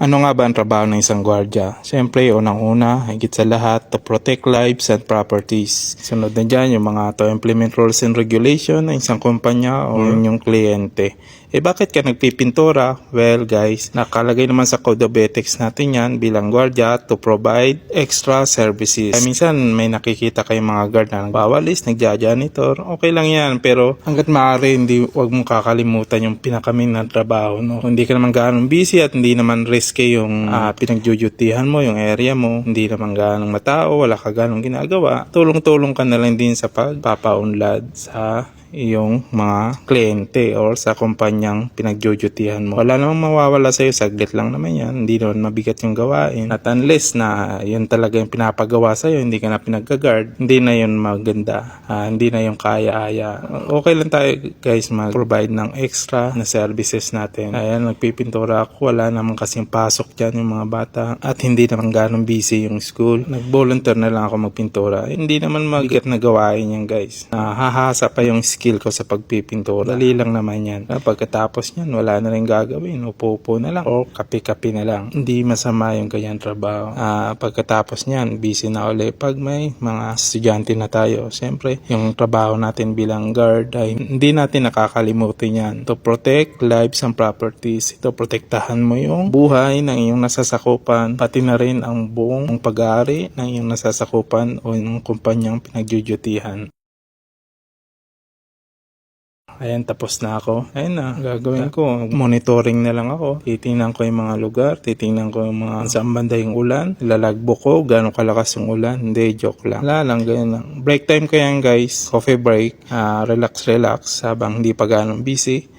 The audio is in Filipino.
Ano nga ba ang trabaho ng isang gwardya? Siyempre, unang-una, higit sa lahat, to protect lives and properties. Sunod na dyan, yung mga to implement rules and regulation ng isang kumpanya o inyong kliyente. Eh bakit ka nagpipintura? Well guys, nakalagay naman sa Code of Ethics natin yan bilang gwardya to provide extra services. Ay, minsan may nakikita kayong mga guard na nagbawalis, nagja-janitor, okay lang yan. Pero hanggat maaari, hindi, wag mong kakalimutan yung pinakamin na trabaho. No? Kung hindi ka naman ganong busy at hindi naman risky yung uh, pinagjujutihan mo, yung area mo, hindi naman ganong matao, wala ka ganong ginagawa, tulong-tulong ka na lang din sa pagpapaunlad sa iyong mga kliyente or sa kumpanyang pinagjujutihan mo. Wala namang mawawala sa'yo, saglit lang naman yan. Hindi naman mabigat yung gawain. At unless na yun talaga yung pinapagawa sa'yo, hindi ka na pinag-guard, hindi na yun maganda. Ah, hindi na yung kaya-aya. Okay lang tayo guys mag-provide ng extra na services natin. Ayan, nagpipintura ako. Wala naman kasing pasok dyan yung mga bata. At hindi naman ganong busy yung school. Nag-volunteer na lang ako magpintura. Hindi naman mabigat na gawain yan guys. Nahahasa pa yung skill ko sa pagpipintura. Dali lang naman yan. Ah, Pagkatapos yan, wala na rin gagawin. Upo-upo na lang o kape-kape na lang. Hindi masama yung ganyan trabaho. Ah, pagkatapos niyan, busy na ulit pag may mga estudyante na tayo. Siyempre, yung trabaho natin bilang guard ay hindi natin nakakalimutan yan. To protect lives and properties. Ito, protektahan mo yung buhay ng iyong nasasakupan, pati na rin ang buong pag-aari ng iyong nasasakupan o yung kumpanyang pinagjujutihan. Ayan, tapos na ako. Ayan na, gagawin ko. Monitoring na lang ako. Titingnan ko yung mga lugar. Titingnan ko yung mga saan banda yung ulan. Ilalagbo ko gano'ng kalakas yung ulan. Hindi, joke lang. Wala lang, ganyan lang. Break time ko yan, guys. Coffee break. Ah, relax, relax. Habang hindi pa ganong busy.